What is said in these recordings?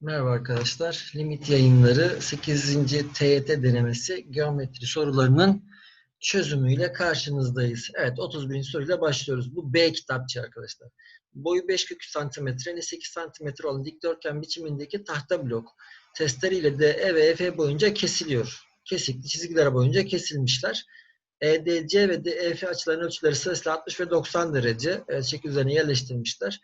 Merhaba arkadaşlar. Limit yayınları 8. TYT denemesi geometri sorularının çözümüyle karşınızdayız. Evet 31. soruyla başlıyoruz. Bu B kitapçı arkadaşlar. Boyu 5 kök santimetre, eni 8 santimetre olan dikdörtgen biçimindeki tahta blok testleriyle DE ve EF boyunca kesiliyor. Kesikli çizgiler boyunca kesilmişler. EDC ve DEF açılarının ölçüleri sırasıyla 60 ve 90 derece şekil üzerine yerleştirmişler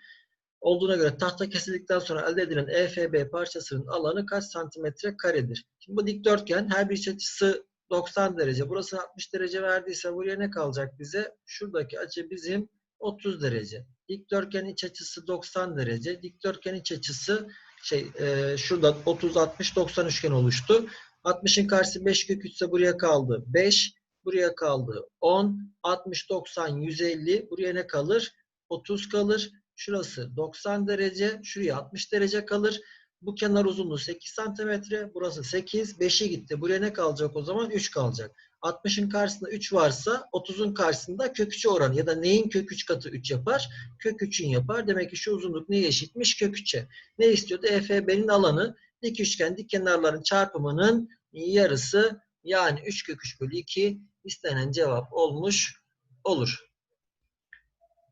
olduğuna göre tahta kesildikten sonra elde edilen EFB parçasının alanı kaç santimetre karedir? Şimdi bu dikdörtgen her bir iç açısı 90 derece. Burası 60 derece verdiyse buraya ne kalacak bize? Şuradaki açı bizim 30 derece. Dikdörtgen iç açısı 90 derece. Dikdörtgen iç açısı şey e, şurada 30 60 90 üçgen oluştu. 60'ın karşısı 5 kök 3 ise buraya kaldı 5. Buraya kaldı 10. 60 90 150 buraya ne kalır? 30 kalır. Şurası 90 derece, şuraya 60 derece kalır. Bu kenar uzunluğu 8 santimetre, burası 8, 5'i gitti. Buraya ne kalacak o zaman? 3 kalacak. 60'ın karşısında 3 varsa 30'un karşısında kök 3'e oran ya da neyin kök 3 katı 3 yapar? Kök 3'ün yapar. Demek ki şu uzunluk neye eşitmiş? Kök 3'e. Ne istiyordu? EFB'nin alanı dik üçgen dik kenarların çarpımının yarısı yani 3 kök 3 bölü 2 istenen cevap olmuş olur.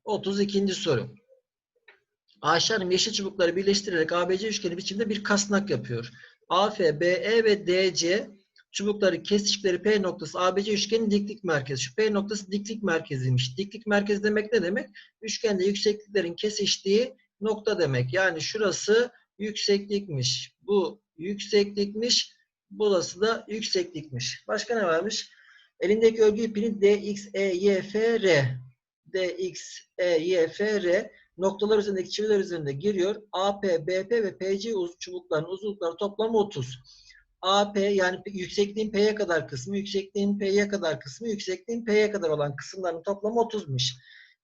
32. soru. Hanım yeşil çubukları birleştirerek ABC üçgeni biçimde bir kasnak yapıyor. AF, BE ve DC çubukları kesiştikleri P noktası ABC üçgenin diklik merkezi. Şu P noktası diklik merkeziymiş. Diklik merkezi demek ne demek? Üçgende yüksekliklerin kesiştiği nokta demek. Yani şurası yükseklikmiş. Bu yükseklikmiş. Burası da yükseklikmiş. Başka ne varmış? Elindeki örgü ipinin DX, E, Y, F, R. DX, E, Y, F, R noktalar üzerindeki çiviler üzerinde giriyor. AP, BP ve PC uz çubukların uzunlukları toplamı 30. AP yani yüksekliğin P'ye kadar kısmı, yüksekliğin P'ye kadar kısmı, yüksekliğin P'ye kadar olan kısımların toplamı 30'muş.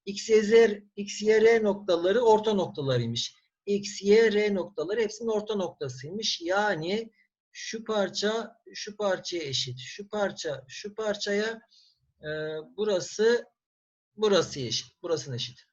X, Y, Z, noktaları orta noktalarıymış. X, Y, R noktaları hepsinin orta noktasıymış. Yani şu parça şu parçaya eşit. Şu parça şu parçaya e, burası burası eşit. Burasına eşit.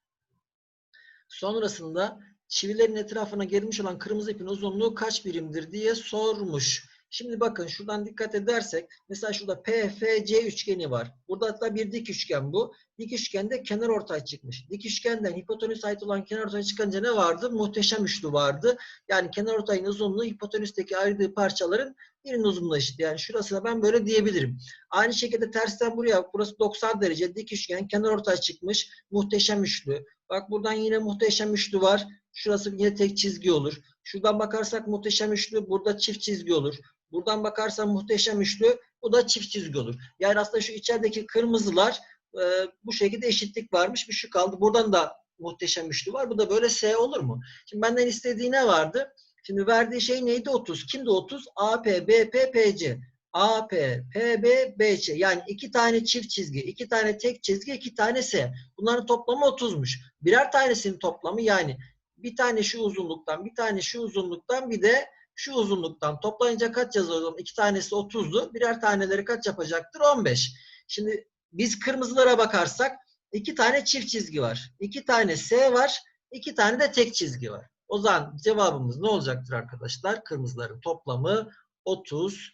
Sonrasında çivilerin etrafına gelmiş olan kırmızı ipin uzunluğu kaç birimdir diye sormuş. Şimdi bakın şuradan dikkat edersek mesela şurada PFC üçgeni var. Burada hatta bir dik üçgen bu. Dik üçgende kenar ortay çıkmış. Dik üçgenden hipotenüs ait olan kenar ortay çıkınca ne vardı? Muhteşem üçlü vardı. Yani kenar ortayın uzunluğu hipotenüsteki ayrıldığı parçaların birinin uzunluğu eşit. Yani şurasına ben böyle diyebilirim. Aynı şekilde tersten buraya burası 90 derece dik üçgen kenar ortay çıkmış. Muhteşem üçlü. Bak buradan yine muhteşem üçlü var. Şurası yine tek çizgi olur. Şuradan bakarsak muhteşem üçlü. Burada çift çizgi olur. Buradan bakarsan muhteşem üçlü. Bu da çift çizgi olur. Yani aslında şu içerideki kırmızılar e, bu şekilde eşitlik varmış. Bir şu kaldı. Buradan da muhteşem üçlü var. Bu da böyle S olur mu? Şimdi benden istediği ne vardı? Şimdi verdiği şey neydi? 30. Kimdi 30? AP, BP, PC. AP, PB, BC. Yani iki tane çift çizgi, iki tane tek çizgi, iki tane S. Bunların toplamı 30'muş. Birer tanesinin toplamı yani bir tane şu uzunluktan, bir tane şu uzunluktan, bir de şu uzunluktan toplayınca kaç zaman? İki tanesi 30'du. Birer taneleri kaç yapacaktır? 15. Şimdi biz kırmızılara bakarsak iki tane çift çizgi var. iki tane S var. iki tane de tek çizgi var. O zaman cevabımız ne olacaktır arkadaşlar? Kırmızıların toplamı 30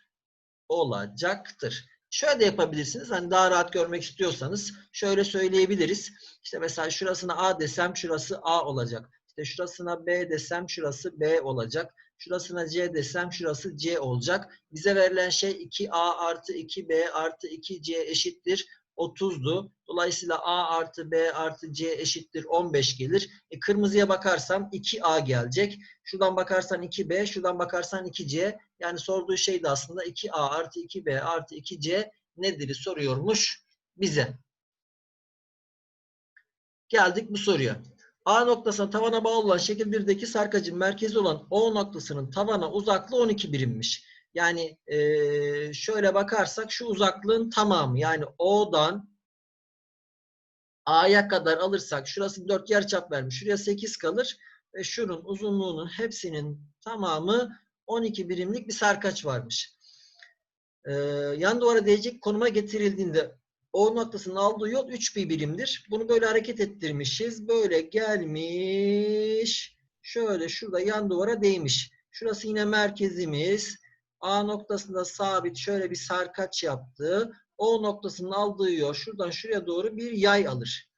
olacaktır. Şöyle de yapabilirsiniz. Hani daha rahat görmek istiyorsanız şöyle söyleyebiliriz. İşte mesela şurasına A desem şurası A olacak. İşte şurasına B desem şurası B olacak. Şurasına C desem şurası C olacak. Bize verilen şey 2A artı 2B artı 2C eşittir 30'du. Dolayısıyla A artı B artı C eşittir 15 gelir. E, kırmızıya bakarsam 2A gelecek. Şuradan bakarsan 2B, şuradan bakarsan 2C. Yani sorduğu şey de aslında 2A artı 2B artı 2C nedir soruyormuş bize. Geldik bu soruya. A noktasına tavana bağlı olan şekil 1'deki sarkacın merkezi olan O noktasının tavana uzaklığı 12 birimmiş. Yani e, şöyle bakarsak şu uzaklığın tamamı yani O'dan A'ya kadar alırsak şurası 4 yarıçap vermiş. Şuraya 8 kalır ve şunun uzunluğunun hepsinin tamamı 12 birimlik bir sarkaç varmış. Ee, yan duvara değecek konuma getirildiğinde o noktasının aldığı yol 3 bir birimdir. Bunu böyle hareket ettirmişiz. Böyle gelmiş. Şöyle şurada yan duvara değmiş. Şurası yine merkezimiz. A noktasında sabit şöyle bir sarkaç yaptı. O noktasının aldığı yol şuradan şuraya doğru bir yay alır.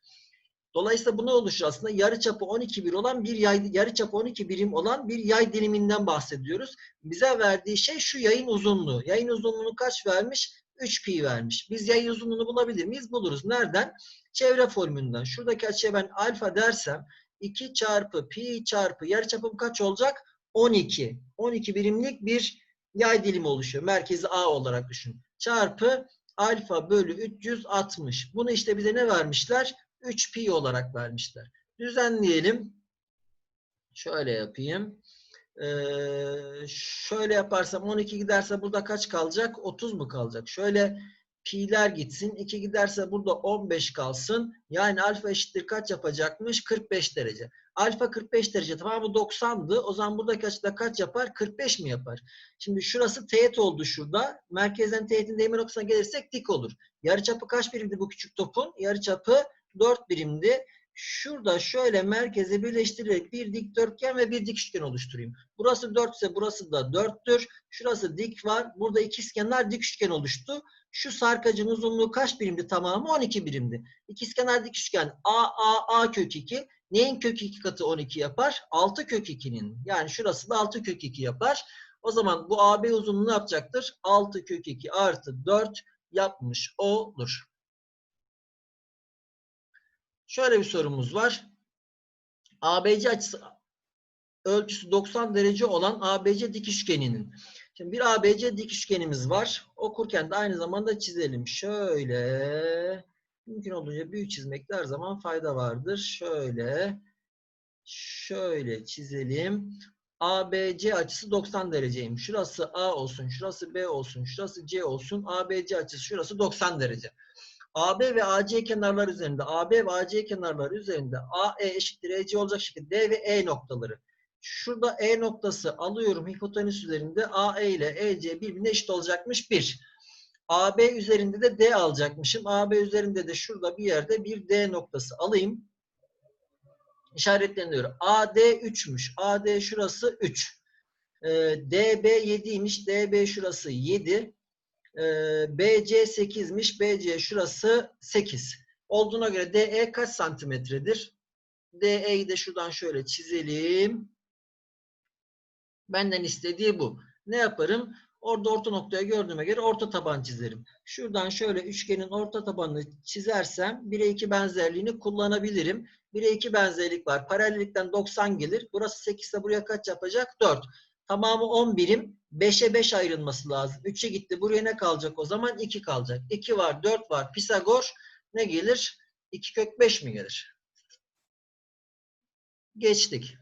Dolayısıyla bu ne oluşur aslında? Yarıçapı 12 bir olan bir yay, yarıçapı 12 birim olan bir yay diliminden bahsediyoruz. Bize verdiği şey şu yayın uzunluğu. Yayın uzunluğunu kaç vermiş? 3 pi vermiş. Biz yayın uzunluğunu bulabilir miyiz? Buluruz. Nereden? Çevre formülünden. Şuradaki açıya ben alfa dersem 2 çarpı pi çarpı yarıçapım kaç olacak? 12. 12 birimlik bir yay dilimi oluşuyor. Merkezi A olarak düşün. Çarpı alfa bölü 360. Bunu işte bize ne vermişler? 3 pi olarak vermişler. Düzenleyelim. Şöyle yapayım. Ee, şöyle yaparsam 12 giderse burada kaç kalacak? 30 mu kalacak? Şöyle pi'ler gitsin. 2 giderse burada 15 kalsın. Yani alfa eşittir kaç yapacakmış? 45 derece. Alfa 45 derece. Tamam bu 90'dı. O zaman buradaki açıda kaç yapar? 45 mi yapar? Şimdi şurası teğet oldu şurada. Merkezden teğetin değme noktasına gelirsek dik olur. Yarıçapı kaç birimdi bu küçük topun? Yarıçapı 4 birimdi. Şurada şöyle merkezi birleştirerek bir dikdörtgen ve bir dik üçgen oluşturayım. Burası 4 ise burası da 4'tür. Şurası dik var. Burada ikizkenar dik üçgen oluştu. Şu sarkacın uzunluğu kaç birimdi tamamı? 12 birimdi. İkizkenar dik üçgen A, A, A kök 2. Neyin kök 2 katı 12 yapar? 6 kök 2'nin. Yani şurası da 6 kök 2 yapar. O zaman bu AB uzunluğu ne yapacaktır? 6 kök 2 artı 4 yapmış olur. Şöyle bir sorumuz var. ABC açısı ölçüsü 90 derece olan ABC dik üçgeninin. Şimdi bir ABC dik üçgenimiz var. Okurken de aynı zamanda çizelim. Şöyle mümkün olduğunca büyük çizmekte her zaman fayda vardır. Şöyle şöyle çizelim. ABC açısı 90 dereceymiş. Şurası A olsun, şurası B olsun, şurası C olsun. ABC açısı şurası 90 derece. AB ve AC kenarlar üzerinde, AB ve AC kenarlar üzerinde AE eşittir EC olacak şekilde D ve E noktaları. Şurada E noktası alıyorum hipotenüs üzerinde AE ile EC birbirine eşit olacakmış 1. AB üzerinde de D alacakmışım. AB üzerinde de şurada bir yerde bir D noktası alayım. İşaretleniyor. AD 3'müş. AD şurası 3. Ee, DB 7'ymiş. DB şurası 7. BC 8'miş. BC şurası 8. Olduğuna göre DE kaç santimetredir? DE'yi de şuradan şöyle çizelim. Benden istediği bu. Ne yaparım? Orada orta noktaya gördüğüme göre orta taban çizerim. Şuradan şöyle üçgenin orta tabanını çizersem 1'e 2 benzerliğini kullanabilirim. 1'e 2 benzerlik var. Paralellikten 90 gelir. Burası 8 ise buraya kaç yapacak? 4. Tamamı 10 birim. 5'e 5 ayrılması lazım. 3'e gitti. Buraya ne kalacak o zaman? 2 kalacak. 2 var, 4 var. Pisagor ne gelir? 2 kök 5 mi gelir? Geçtik.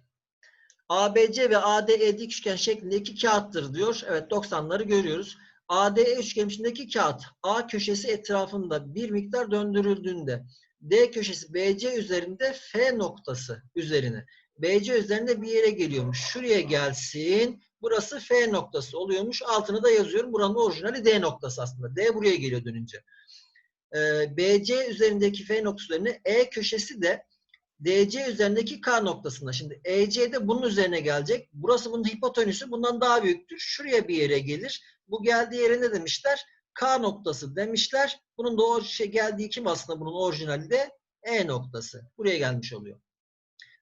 ABC ve ADE dik üçgen şeklinde iki kağıttır diyor. Evet 90'ları görüyoruz. ADE üçgen içindeki kağıt A köşesi etrafında bir miktar döndürüldüğünde D köşesi BC üzerinde F noktası üzerine BC üzerinde bir yere geliyormuş. Şuraya gelsin. Burası F noktası oluyormuş. Altını da yazıyorum. Buranın orijinali D noktası aslında. D buraya geliyor dönünce. Ee, BC üzerindeki F noktası üzerine E köşesi de DC üzerindeki K noktasında. Şimdi EC de bunun üzerine gelecek. Burası bunun hipotenüsü. Bundan daha büyüktür. Şuraya bir yere gelir. Bu geldiği yere ne demişler? K noktası demişler. Bunun da şey geldiği kim aslında bunun orijinali de E noktası. Buraya gelmiş oluyor.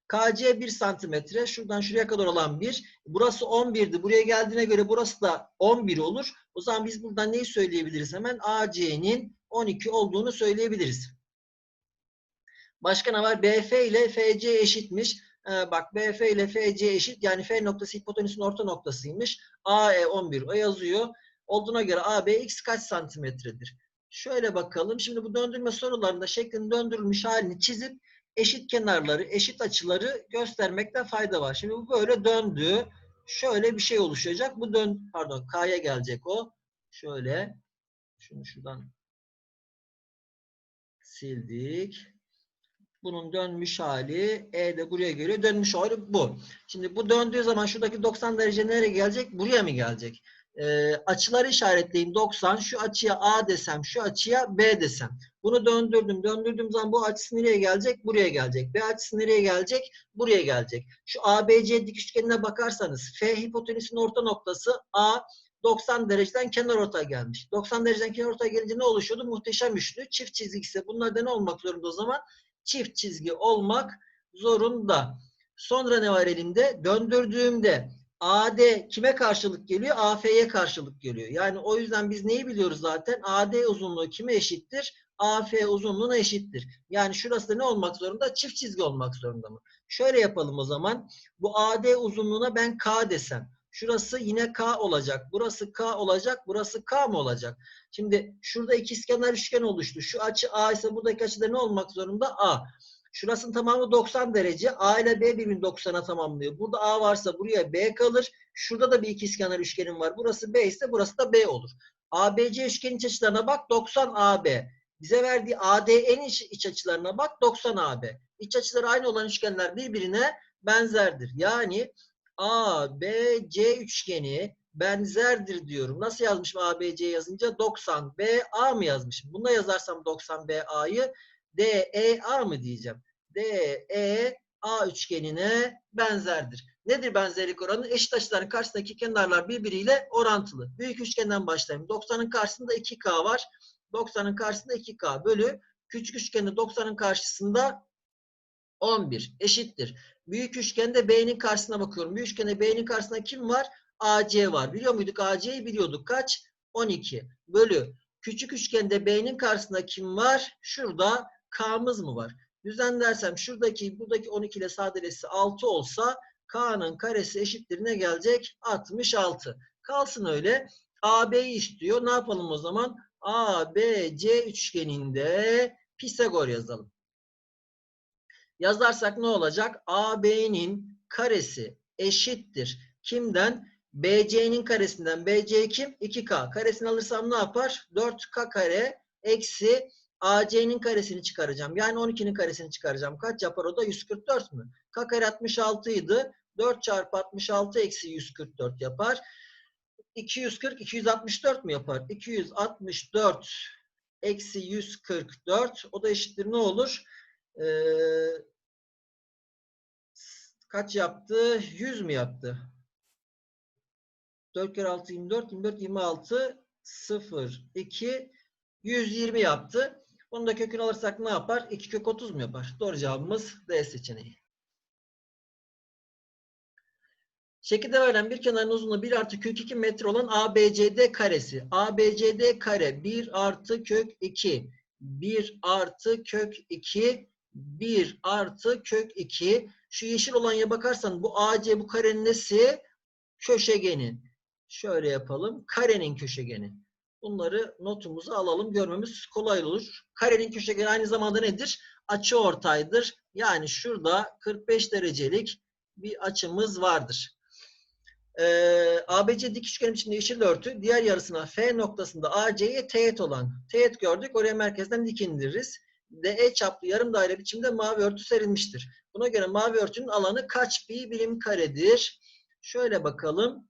KC 1 santimetre. Şuradan şuraya kadar olan 1. Burası 11'di. Buraya geldiğine göre burası da 11 olur. O zaman biz buradan neyi söyleyebiliriz hemen? AC'nin 12 olduğunu söyleyebiliriz. Başka ne var? BF ile FC eşitmiş. Ee, bak BF ile FC eşit. Yani F noktası hipotenüsün orta noktasıymış. AE 11 o yazıyor. Olduğuna göre AB x kaç santimetredir? Şöyle bakalım. Şimdi bu döndürme sorularında şeklin döndürülmüş halini çizip eşit kenarları, eşit açıları göstermekte fayda var. Şimdi bu böyle döndü. Şöyle bir şey oluşacak. Bu dön pardon K'ya gelecek o. Şöyle şunu şuradan sildik. Bunun dönmüş hali E de buraya geliyor. Dönmüş hali bu. Şimdi bu döndüğü zaman şuradaki 90 derece nereye gelecek? Buraya mı gelecek? Ee, açıları işaretleyin 90. Şu açıya A desem, şu açıya B desem. Bunu döndürdüm. Döndürdüğüm zaman bu açısı nereye gelecek? Buraya gelecek. B açısı nereye gelecek? Buraya gelecek. Şu ABC dik üçgenine bakarsanız F hipotenüsün orta noktası A 90 dereceden kenar ortaya gelmiş. 90 dereceden kenar ortaya gelince ne oluşuyordu? Muhteşem üçlü. Çift çizgi ise bunlar da ne olmak zorunda o zaman? Çift çizgi olmak zorunda. Sonra ne var elimde? Döndürdüğümde AD kime karşılık geliyor? AF'ye karşılık geliyor. Yani o yüzden biz neyi biliyoruz zaten? AD uzunluğu kime eşittir? AF uzunluğuna eşittir. Yani şurası da ne olmak zorunda? Çift çizgi olmak zorunda mı? Şöyle yapalım o zaman. Bu AD uzunluğuna ben K desem. Şurası yine K olacak. Burası K olacak. Burası K mı olacak? Şimdi şurada ikizkenar üçgen oluştu. Şu açı A ise buradaki açı da ne olmak zorunda? A. Şurasının tamamı 90 derece. A ile B birbirini 90'a tamamlıyor. Burada A varsa buraya B kalır. Şurada da bir ikizkenar üçgenim var. Burası B ise burası da B olur. ABC üçgenin iç açılarına bak 90 AB. Bize verdiği AD'nin iç, açılarına bak 90 AB. İç açıları aynı olan üçgenler birbirine benzerdir. Yani ABC üçgeni benzerdir diyorum. Nasıl yazmışım ABC yazınca? 90 BA mı yazmışım? Bunda yazarsam 90 BA'yı DEA mı diyeceğim? DEA üçgenine benzerdir. Nedir benzerlik oranı? Eşit açıların karşısındaki kenarlar birbiriyle orantılı. Büyük üçgenden başlayayım. 90'ın karşısında 2K var. 90'ın karşısında 2K bölü küçük üçgende 90'ın karşısında 11 eşittir. Büyük üçgende B'nin karşısına bakıyorum. Büyük üçgende B'nin karşısında kim var? AC var. Biliyor muyduk? AC'yi biliyorduk. Kaç? 12 bölü. Küçük üçgende B'nin karşısında kim var? Şurada K'mız mı var? Düzenlersem şuradaki buradaki 12 ile sadeleşse 6 olsa K'nın karesi eşittir ne gelecek? 66. Kalsın öyle. AB'yi istiyor. Ne yapalım o zaman? ABC üçgeninde Pisagor yazalım. Yazarsak ne olacak? AB'nin karesi eşittir. Kimden? BC'nin karesinden. BC kim? 2K. Karesini alırsam ne yapar? 4K kare eksi AC'nin karesini çıkaracağım. Yani 12'nin karesini çıkaracağım. Kaç yapar o da? 144 mü? K kare 66 idi. 4 çarpı 66 eksi 144 yapar. 240, 264 mu yapar? 264 eksi 144. O da eşittir ne olur? Ee, kaç yaptı? 100 mü yaptı? 4 kere 6 24, 24 26 0 2 120 yaptı. Bunu da kökünü alırsak ne yapar? 2 kök 30 mu yapar? Doğru cevabımız D seçeneği. Şekilde verilen bir kenarın uzunluğu 1 artı kök 2 metre olan ABCD karesi. ABCD kare 1 artı kök 2. 1 artı kök 2. 1 artı kök 2. Şu yeşil olan ya bakarsan bu AC bu karenin nesi? Köşegeni. Şöyle yapalım. Karenin köşegeni. Bunları notumuza alalım. Görmemiz kolay olur. Karenin köşegeni aynı zamanda nedir? Açı ortaydır. Yani şurada 45 derecelik bir açımız vardır. Ee, ABC dik üçgenin içinde yeşil örtü. Diğer yarısına F noktasında AC'ye teğet olan. Teğet gördük. Oraya merkezden dik indiririz. DE çaplı yarım daire biçimde mavi örtü serilmiştir. Buna göre mavi örtünün alanı kaç pi birim karedir? Şöyle bakalım.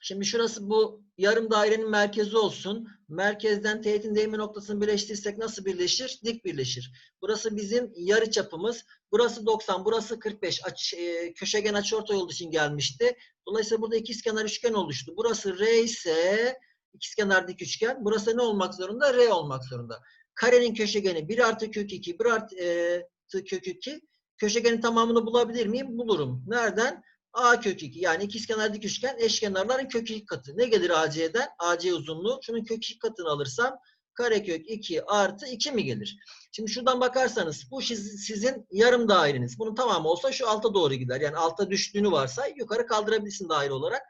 Şimdi şurası bu yarım dairenin merkezi olsun. Merkezden teğetin değme noktasını birleştirirsek nasıl birleşir? Dik birleşir. Burası bizim yarı çapımız. Burası 90, burası 45. Aç, e, köşegen açıortay olduğu için gelmişti. Dolayısıyla burada ikizkenar üçgen oluştu. Burası R ise ikizkenar dik üçgen. Burası ne olmak zorunda? R olmak zorunda. Karenin köşegeni 1 artı kök 2, 1 artı e, kök 2. Köşegenin tamamını bulabilir miyim? Bulurum. Nereden? A kök 2 yani ikizkenar dik üçgen eşkenarların kök 2 katı. Ne gelir AC'den? AC uzunluğu. Şunun kök 2 katını alırsam karekök 2 artı 2 mi gelir? Şimdi şuradan bakarsanız bu sizin yarım daireniz. Bunun tamamı olsa şu alta doğru gider. Yani alta düştüğünü varsa yukarı kaldırabilirsin daire olarak.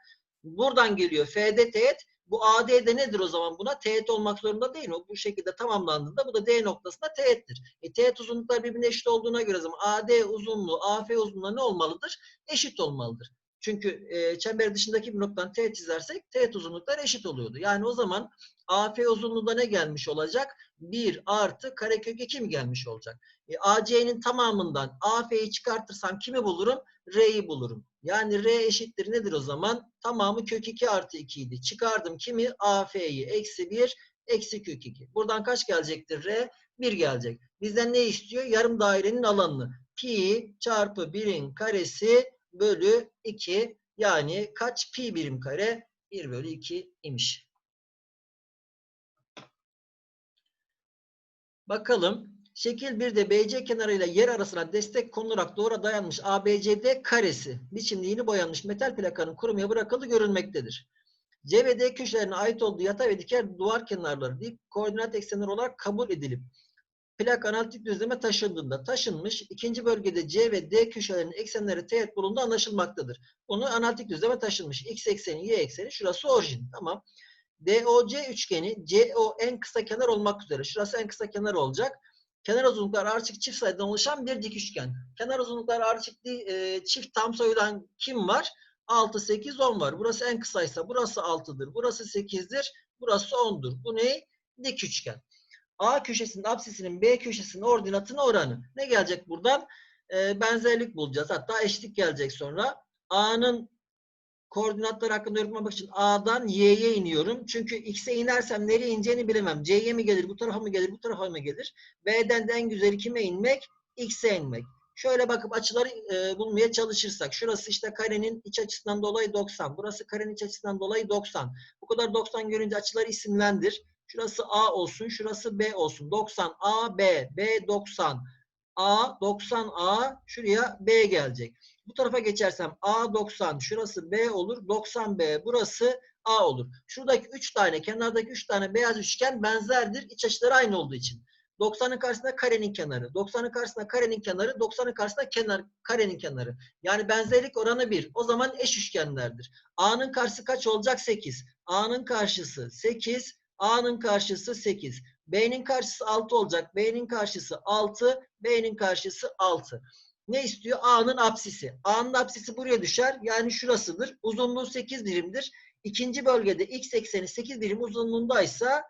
Buradan geliyor FD teğet. Bu AD de nedir o zaman buna? Teğet olmak zorunda değil mi? Bu şekilde tamamlandığında bu da D noktasında teğettir. E, teğet uzunluklar birbirine eşit olduğuna göre zaman AD uzunluğu AF uzunluğu ne olmalıdır? Eşit olmalıdır. Çünkü e, çember dışındaki bir noktadan teğet çizersek teğet uzunlukları eşit oluyordu. Yani o zaman AF uzunluğunda ne gelmiş olacak? 1 artı karekök 2 mi gelmiş olacak? E, AC'nin tamamından AF'yi çıkartırsam kimi bulurum? R'yi bulurum. Yani R eşittir nedir o zaman? Tamamı kök 2 artı 2 idi. Çıkardım kimi? AF'yi. Eksi 1, eksi kök 2. Buradan kaç gelecektir R? 1 gelecek. Bizden ne istiyor? Yarım dairenin alanını. Pi çarpı 1'in karesi bölü 2. Yani kaç pi birim kare? 1 bölü 2 imiş. Bakalım. Şekil 1'de BC kenarıyla yer arasına destek konularak duvara dayanmış ABCD karesi biçimliğini boyanmış metal plakanın kurumaya bırakıldığı görülmektedir. C ve D köşelerine ait olduğu yatay ve dikey duvar kenarları dik koordinat eksenleri olarak kabul edilip plak analitik düzleme taşındığında taşınmış ikinci bölgede C ve D köşelerinin eksenleri teğet bulunduğu anlaşılmaktadır. Bunu analitik düzleme taşınmış. X ekseni, Y ekseni şurası orijin. Tamam. DOC üçgeni CO en kısa kenar olmak üzere. Şurası en kısa kenar olacak. Kenar uzunlukları ardışık çift sayıdan oluşan bir dik üçgen. Kenar uzunlukları ardışık e, çift tam sayıdan kim var? 6, 8, 10 var. Burası en kısaysa burası 6'dır. Burası 8'dir. Burası 10'dur. Bu ne? Dik üçgen. A köşesinin apsisinin B köşesinin ordinatına oranı. Ne gelecek buradan? E, benzerlik bulacağız. Hatta eşitlik gelecek sonra. A'nın koordinatları hakkında yorum için A'dan Y'ye iniyorum. Çünkü X'e inersem nereye ineceğini bilemem. C'ye mi gelir, bu tarafa mı gelir, bu tarafa mı gelir? B'den de en güzeli kime inmek? X'e inmek. Şöyle bakıp açıları e, bulmaya çalışırsak. Şurası işte karenin iç açısından dolayı 90. Burası karenin iç açısından dolayı 90. Bu kadar 90 görünce açıları isimlendir. Şurası A olsun, şurası B olsun. 90 A, B, B 90. A, 90 A, şuraya B gelecek. Bu tarafa geçersem A 90, şurası B olur. 90 B, burası A olur. Şuradaki 3 tane, kenardaki 3 tane beyaz üçgen benzerdir. İç açıları aynı olduğu için. 90'ın karşısında karenin kenarı, 90'ın karşısında karenin kenarı, 90'ın karşısında kenar, karenin kenarı. Yani benzerlik oranı 1. O zaman eş üçgenlerdir. A'nın karşısı kaç olacak? 8. A'nın karşısı 8, A'nın karşısı 8. B'nin karşısı 6 olacak. B'nin karşısı 6, B'nin karşısı 6. Ne istiyor? A'nın apsisi. A'nın apsisi buraya düşer. Yani şurasıdır. Uzunluğu 8 birimdir. İkinci bölgede x ekseni 8 birim uzunluğundaysa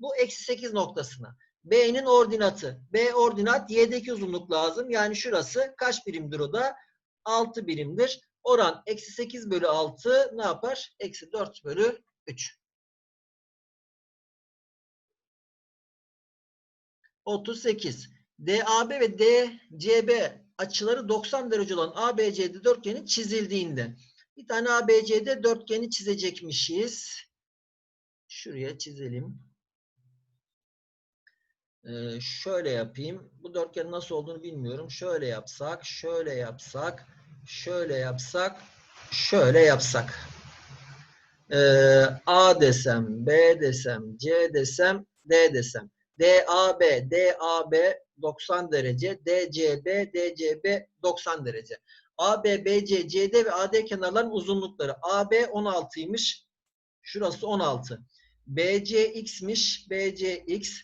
bu eksi 8 noktasına. B'nin ordinatı. B ordinat y'deki uzunluk lazım. Yani şurası kaç birimdir o da? 6 birimdir. Oran eksi 8 bölü 6 ne yapar? Eksi 4 bölü 3. 38. DAB ve DCB açıları 90 derece olan ABCD dörtgeni çizildiğinde bir tane ABCD dörtgeni çizecekmişiz. Şuraya çizelim. Ee, şöyle yapayım. Bu dörtgenin nasıl olduğunu bilmiyorum. Şöyle yapsak, şöyle yapsak, şöyle yapsak, şöyle yapsak. Ee, A desem, B desem, C desem, D desem. DAB, DAB 90 derece, DCB, DCB 90 derece. AB, BC, CD ve AD kenarların uzunlukları. AB 16'ymış. Şurası 16. BC x'miş. BC x.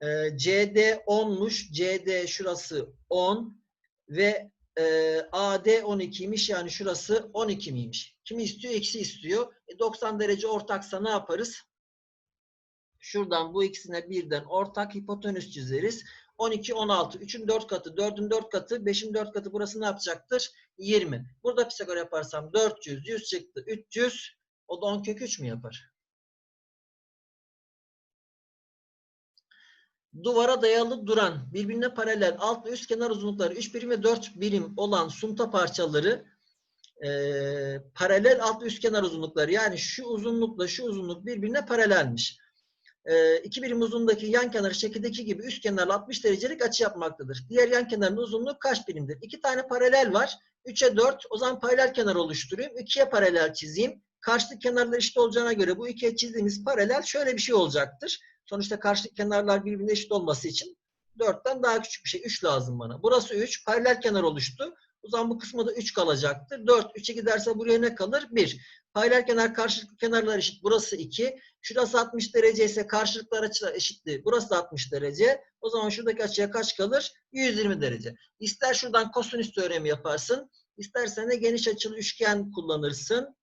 Ee, CD 10'muş. CD şurası 10 ve e, AD 12'ymiş. Yani şurası 12 miymiş? Kimi istiyor? X'i istiyor. E, 90 derece ortaksa ne yaparız? Şuradan bu ikisine birden ortak hipotenüs çizeriz. 12, 16. 3'ün 4 katı, 4'ün 4 katı, 5'in 4 katı burası ne yapacaktır? 20. Burada Pisagor yaparsam 400, 100 çıktı. 300. O da 10 kök 3 mü yapar? Duvara dayalı duran, birbirine paralel alt ve üst kenar uzunlukları 3 birim ve 4 birim olan sunta parçaları e, paralel alt ve üst kenar uzunlukları yani şu uzunlukla şu uzunluk birbirine paralelmiş. E, iki birim uzunluğundaki yan kenarı şekildeki gibi üst kenarla 60 derecelik açı yapmaktadır. Diğer yan kenarın uzunluğu kaç birimdir? İki tane paralel var. 3'e 4. O zaman paralel kenar oluşturayım. 2'ye paralel çizeyim. Karşılık kenarlar eşit olacağına göre bu ikiye çizdiğimiz paralel şöyle bir şey olacaktır. Sonuçta karşılık kenarlar birbirine eşit olması için 4'ten daha küçük bir şey. 3 lazım bana. Burası 3. Paralel kenar oluştu. O zaman bu kısmı da 3 kalacaktır. 4. 3'e giderse buraya ne kalır? 1. Paralel kenar karşılıklı kenarlar eşit. Burası 2. Şurası 60 derece ise karşılıklar açılar eşitti. Burası da 60 derece. O zaman şuradaki açıya kaç kalır? 120 derece. İster şuradan kosinüs teoremi yaparsın. İstersen de geniş açılı üçgen kullanırsın.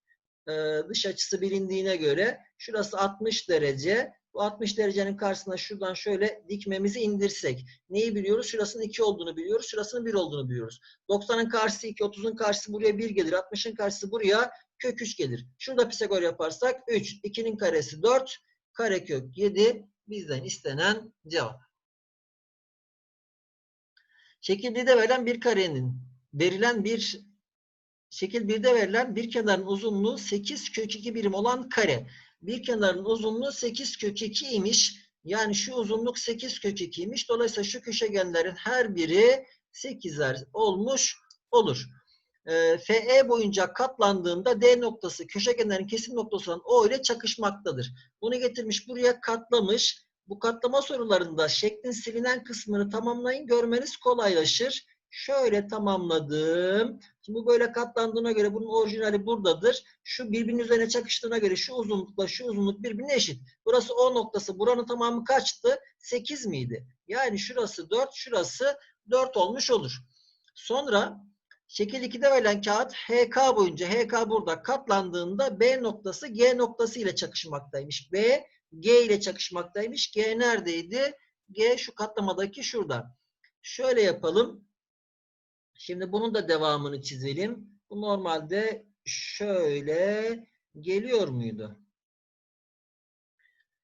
Ee, dış açısı bilindiğine göre. Şurası 60 derece. Bu 60 derecenin karşısına şuradan şöyle dikmemizi indirsek. Neyi biliyoruz? Şurasının 2 olduğunu biliyoruz. Şurasının 1 olduğunu biliyoruz. 90'ın karşısı 2, 30'un karşısı buraya 1 gelir. 60'ın karşısı buraya kök 3 gelir. Şurada Pisagor yaparsak 3, 2'nin karesi 4, karekök 7 bizden istenen cevap. Şekil 1'de verilen bir karenin verilen bir şekil 1'de verilen bir kenarın uzunluğu 8 kök 2 birim olan kare. Bir kenarın uzunluğu 8 kök 2 imiş. Yani şu uzunluk 8 kök 2 imiş. Dolayısıyla şu köşegenlerin her biri 8'er olmuş olur. Ee, FE boyunca katlandığında D noktası köşegenlerin kesim noktası olan O ile çakışmaktadır. Bunu getirmiş buraya katlamış. Bu katlama sorularında şeklin silinen kısmını tamamlayın görmeniz kolaylaşır. Şöyle tamamladım. Şimdi bu böyle katlandığına göre bunun orijinali buradadır. Şu birbirinin üzerine çakıştığına göre şu uzunlukla şu uzunluk birbirine eşit. Burası O noktası. Buranın tamamı kaçtı? 8 miydi? Yani şurası 4, şurası 4 olmuş olur. Sonra şekil 2'de verilen kağıt HK boyunca HK burada katlandığında B noktası G noktası ile çakışmaktaymış. B G ile çakışmaktaymış. G neredeydi? G şu katlamadaki şurada. Şöyle yapalım. Şimdi bunun da devamını çizelim. Bu normalde şöyle geliyor muydu?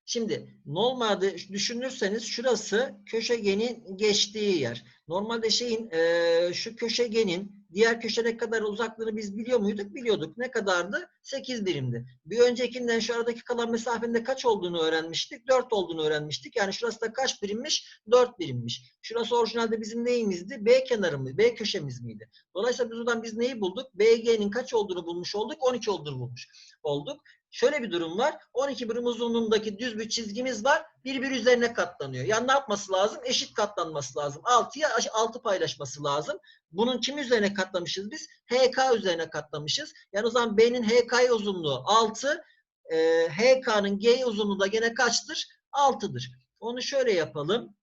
Şimdi normalde düşünürseniz şurası köşegenin geçtiği yer. Normalde şeyin e, şu köşegenin diğer köşene kadar uzaklığını biz biliyor muyduk? Biliyorduk. Ne kadardı? 8 birimdi. Bir öncekinden şu aradaki kalan mesafenin kaç olduğunu öğrenmiştik? 4 olduğunu öğrenmiştik. Yani şurası da kaç birimmiş? 4 birimmiş. Şurası orijinalde bizim neyimizdi? B kenarımız, B köşemiz miydi? Dolayısıyla biz buradan biz neyi bulduk? BG'nin kaç olduğunu bulmuş olduk? 12 olduğunu bulmuş olduk. Şöyle bir durum var. 12 birim uzunluğundaki düz bir çizgimiz var. Birbiri üzerine katlanıyor. Yani ne yapması lazım? Eşit katlanması lazım. 6'ya 6 paylaşması lazım. Bunun kim üzerine katlamışız biz? HK üzerine katlamışız. Yani o zaman B'nin HK uzunluğu 6. E, HK'nın G uzunluğu da gene kaçtır? 6'dır. Onu şöyle yapalım.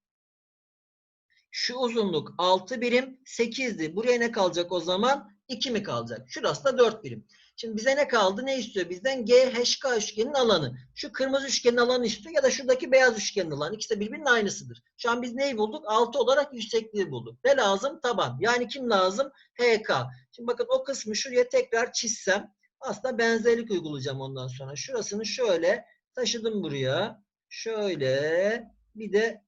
Şu uzunluk 6 birim 8'di. Buraya ne kalacak o zaman? 2 mi kalacak? Şurası da 4 birim. Şimdi bize ne kaldı? Ne istiyor bizden? GHK üçgenin alanı. Şu kırmızı üçgenin alanı istiyor ya da şuradaki beyaz üçgenin alanı. İkisi de birbirinin aynısıdır. Şu an biz neyi bulduk? 6 olarak yüksekliği bulduk. Ne lazım? Taban. Yani kim lazım? HK. Şimdi bakın o kısmı şuraya tekrar çizsem aslında benzerlik uygulayacağım ondan sonra. Şurasını şöyle taşıdım buraya. Şöyle bir de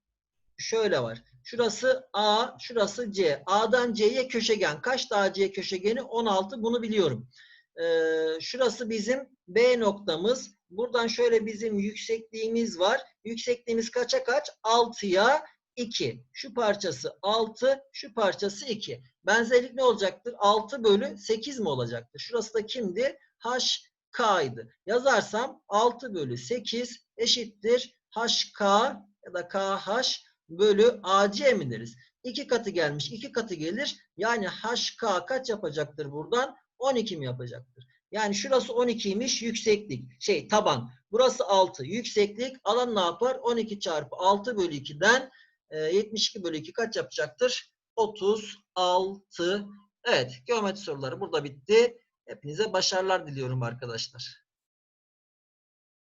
şöyle var. Şurası A, şurası C. A'dan C'ye köşegen. Kaç da AC köşegeni? 16. Bunu biliyorum. Ee, şurası bizim B noktamız. Buradan şöyle bizim yüksekliğimiz var. Yüksekliğimiz kaça kaç? 6'ya 2. Şu parçası 6, şu parçası 2. Benzerlik ne olacaktır? 6 bölü 8 mi olacaktır? Şurası da kimdi? HK'ydı. Yazarsam 6 bölü 8 eşittir HK ya da KH bölü AC mi deriz? 2 katı gelmiş, 2 katı gelir. Yani HK kaç yapacaktır buradan? 12 mi yapacaktır? Yani şurası 12'ymiş yükseklik. Şey taban. Burası 6. Yükseklik alan ne yapar? 12 çarpı 6 bölü 2'den 72 bölü 2 kaç yapacaktır? 36. Evet. Geometri soruları burada bitti. Hepinize başarılar diliyorum arkadaşlar.